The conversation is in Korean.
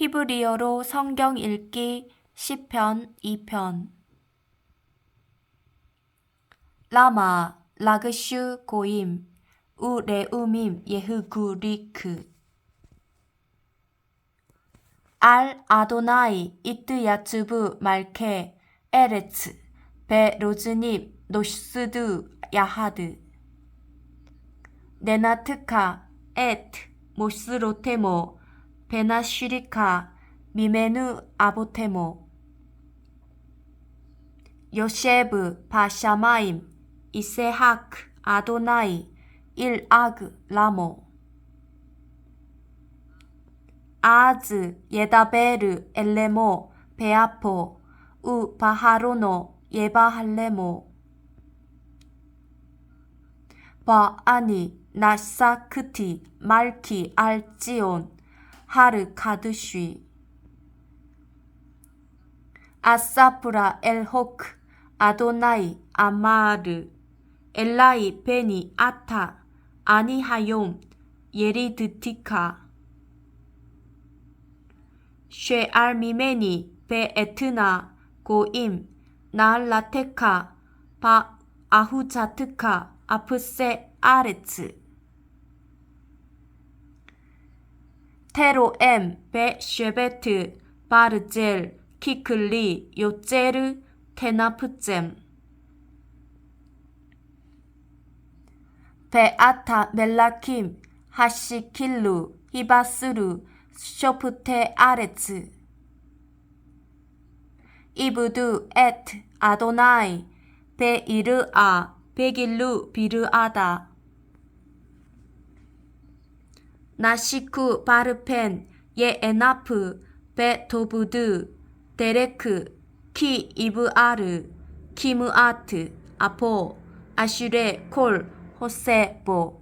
히브리어로 성경 읽기 10편 2편. 라마 라그슈 고임 우 레우밈 예흐구리크. 알 아도나이 이트 야츠브 말케 에레츠 베 로즈닙 노스드 야하드. 네나트카 에트 모스로테모 베나슈리카 미메누 아보테모 요셰브 바샤마임 이세하크 아도나이 일아그 라모. 아즈 예다베르 엘레모 베아포 우 바하로노 예바할레모. 바아니 나사크티 말키 알지온 하르 카드쉬. 아사프라 엘호크 아도나이 아마르 엘라이 베니 아타 아니하욤 예리드티카. 쉐알미메니 베에트나 고임 나알라테카 바 아후자트카 아프세 아레츠 테로엠 베쉐베트 바르젤 키클리 요제르 테나프잼. 베아타 멜라킴 하시킬루 히바스루 쇼프테 아레츠. 이브두 에트 아도나이 베이르아 베길루 비르아다 나시쿠 바르펜 예에나프 베토부드 데레크 키 이브아르 키무아트 아포 아슈레 콜 호세보